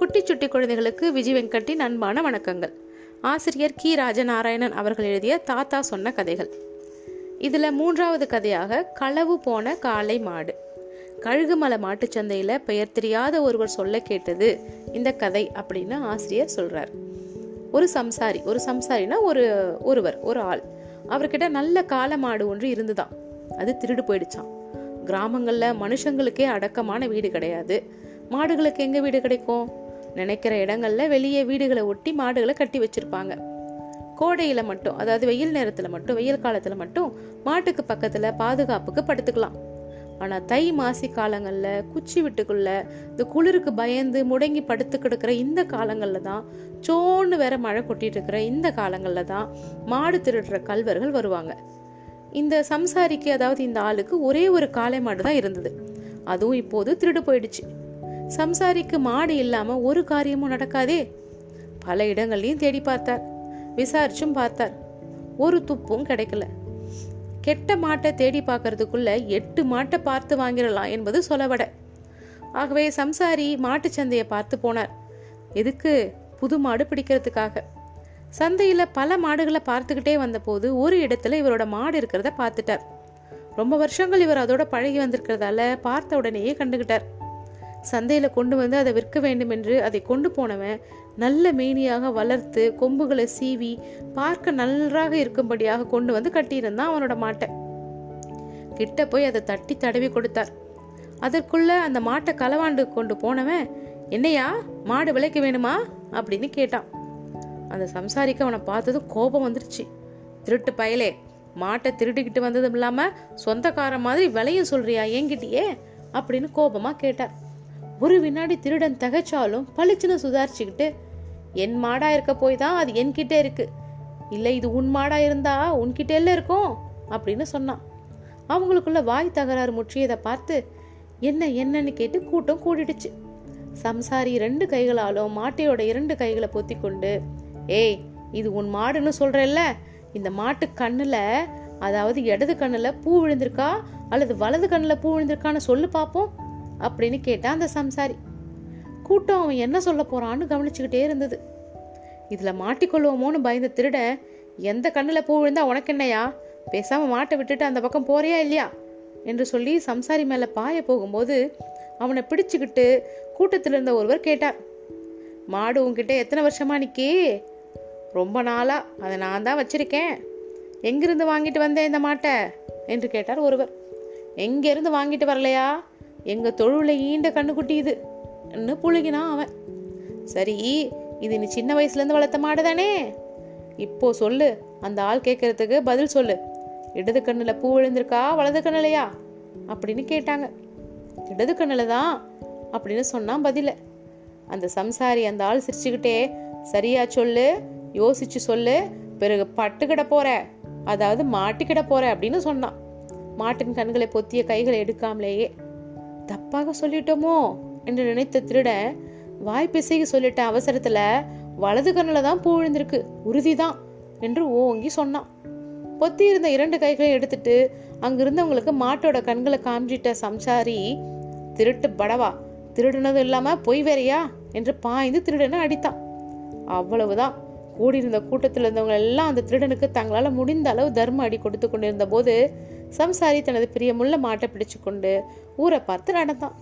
குட்டி சுட்டி குழந்தைகளுக்கு விஜய் வெங்கட்டின் அன்பான வணக்கங்கள். ஆசிரியர் கி. ராஜநாராயணன் அவர்கள் எழுதிய தாத்தா சொன்ன கதைகள். இதில் மூன்றாவது கதையாக களவு போன காளை மாடு. கழுகுமலை மாட்டுச் சந்தையில் பெயர் தெரியாத ஒருவர் சொல்ல கேட்டது இந்த கதை அப்படின்னு ஆசிரியர் சொல்கிறார் ஒரு சம்சாரி ஒரு சம்சாரினா ஒரு ஒருவர் ஒரு ஆள். அவர்கிட்ட நல்ல காளை மாடு ஒன்று இருந்துதான். அது திருடு போயிடுச்சான் கிராமங்களில் மனுஷங்களுக்கே அடக்கமான வீடு கிடையாது. மாடுகளுக்கு எங்கே வீடு கிடைக்கும்? நினைக்கிற இடங்கள்ல வெளியே வீடுகளை ஒட்டி மாடுகளை கட்டி வச்சிருப்பாங்க. கோடையில மட்டும் அதாவது வெயில் நேரத்துல மட்டும் வெயில் காலத்துல மட்டும் மாட்டுக்கு பக்கத்துல பாதுகாப்புக்கு படுத்துக்கலாம். ஆனா தை மாசி காலங்கள்ல குச்சி விட்டுக்குள்ள இந்த குளிருக்கு பயந்து முடங்கி படுத்து கிடக்கிற இந்த காலங்கள்ல தான் சோன்னு வேற மழை கொட்டிட்டு இருக்கிற இந்த காலங்கள்ல தான் மாடு திருடுற கல்வர்கள் வருவாங்க. இந்த சம்சாரிக்கு அதாவது இந்த ஆளுக்கு ஒரே ஒரு காளை மாடு தான் இருந்தது. அதுவும் இப்போது திருடு போயிடுச்சு. சம்சாரிக்கு மாடு இல்லாம ஒரு காரியமும் நடக்காதே? பல இடங்கள்லையும் தேடி பார்த்தார். விசாரிச்சும் பார்த்தார். ஒரு துப்பும் கிடைக்கல. கெட்ட மாட்டை தேடி பார்க்கறதுக்குள்ள எட்டு மாட்டை பார்த்து வாங்கிடலாம் என்பது சொல்லவட ஆகவே சம்சாரி மாட்டு சந்தையை பார்த்து போனார். எதுக்கு? புது மாடு பிடிக்கிறதுக்காக. சந்தையில பல மாடுகளை பார்த்துக்கிட்டே வந்தபோது ஒரு இடத்துல இவரோட மாடு இருக்கிறத பார்த்துட்டார். ரொம்ப வருஷங்கள் இவர் அதோட பழகி வந்திருக்கிறதால பார்த்த உடனேயே கண்டுகிட்டார். சந்தையில் கொண்டு வந்து அதை விற்க வேண்டும் என்று அதை கொண்டு போனவன் நல்ல மேனியாக வளர்த்து கொம்புகளை சீவி பார்க்க நன்றாக இருக்கும்படியாக கொண்டு வந்து கட்டியிருந்தான் அவனோட மாட்டை. கிட்ட போய் அதை தட்டி தடவி கொடுத்தார். அதற்குள்ள அந்த மாட்டை களவாண்டு கொண்டு போனவன் என்னையா மாடு விலைக்கு வேணுமா? அப்படின்னு கேட்டான். அந்த சம்சாரிக்கு அவனை பார்த்ததும் கோபம் வந்துருச்சு. திருட்டு பயலே மாட்டை திருடிக்கிட்டு வந்ததும் இல்லாமல் சொந்தக்காரன் மாதிரி விலையும் சொல்றியா என்கிட்டயே? அப்படின்னு கோபமாக கேட்டார். ஒரு வினாடி திருடன் தகைச்சாலும் பளிச்சுன்னு சுதாரிச்சுக்கிட்டு என் மாடா இருக்க போய் தான் அது என்கிட்ட இருக்கு. இல்லை இது உன் மாடா இருந்தா உன்கிட்ட எல்லாம் இருக்கும் அப்படின்னு சொன்னான். அவங்களுக்குள்ள வாய் தகராறு முற்றியதை பார்த்து என்ன என்னன்னு கேட்டு கூட்டம் கூடிடுச்சு. சம்சாரி ரெண்டு கைகளாலும் மாட்டையோட இரண்டு கைகளை பொத்தி கொண்டு ஏய் இது உன் மாடுன்னு சொல்றல்ல இந்த மாட்டு கண்ணுல அதாவது இடது கண்ணுல பூ விழுந்திருக்கா அல்லது வலது கண்ணுல பூ விழுந்திருக்கான்னு சொல்லு பார்ப்போம் அப்படின்னு கேட்டான் அந்த சம்சாரி. கூட்டம் அவன் என்ன சொல்ல போறான்னு கவனிச்சுக்கிட்டே இருந்தது. இதுல மாட்டிக்கொள்வோமோன்னு பயந்த திருடன் எந்த கண்ணில் பூ விழுந்தா உனக்கு என்னையா? பேசாம மாட்டை விட்டுட்டு அந்த பக்கம் போறியா இல்லையா? என்று சொல்லி சம்சாரி மேல பாய போகும்போது அவனை பிடிச்சுக்கிட்டு கூட்டத்தில் இருந்த ஒருவர் கேட்டார். மாடு உன்கிட்ட எத்தனை வருஷமா நிக்கி? ரொம்ப நாளா. அதை நான் தான் வச்சிருக்கேன். எங்கிருந்து வாங்கிட்டு வந்தேன் இந்த மாட்டை? என்று கேட்டார் ஒருவர். எங்கிருந்து வாங்கிட்டு வரலையா? எங்க தொழுவில் ஈண்ட கண்ணுக்குட்டி இதுன்னு புழுகினான் அவன். சரி இது நீ சின்ன வயசுலேருந்து வளர்த்த மாடு தானே? இப்போ சொல்லு அந்த ஆள் கேட்கறதுக்கு பதில் சொல்லு. இடது கண்ணில் பூ விழுந்திருக்கா வலது கண்ணிலையா? அப்படின்னு கேட்டாங்க. இடது கண்ணில் தான் அப்படின்னு சொன்னான் பதில. அந்த சம்சாரி அந்த ஆள் சிரிச்சுக்கிட்டே சரியா சொல்லு யோசிச்சு சொல்லு பிறகு பட்டுக்கிட போற அதாவது மாட்டிக்கிட போற அப்படின்னு சொன்னான். மாட்டின் கண்களை பொத்திய கைகளை எடுக்காமலேயே. தப்பாக சொல்லிட்டோமோ என்று நினைத்த திருடன் வாய் பிசைக்கு சொல்லிட்ட அவசரத்துல வலது கண்ணில் தான் பூ விழுந்திருக்கு. உறுதிதான் என்று ஓங்கி சொன்னான். பொத்தி இருந்த இரண்டு கைகளையும் எடுத்துட்டு அங்கிருந்தவங்களுக்கு மாட்டோட கண்களை காமிச்சிட்ட சம்சாரி திருட்டு படவா திருடுனதும் இல்லாம பொய் வேறையா? என்று பாய்ந்து திருடனை அடித்தான். அவ்வளவுதான். கூடியிருந்த கூட்டத்தில் இருந்தவங்க எல்லாம் அந்த திருடனுக்கு தங்களால் முடிந்த அளவு தர்ம அடி கொடுத்து கொண்டிருந்த போது சம்சாரி தனது பிரியமுள்ள மாட்டை பிடிச்சு கொண்டு ஊரை பார்த்து நடந்தான்.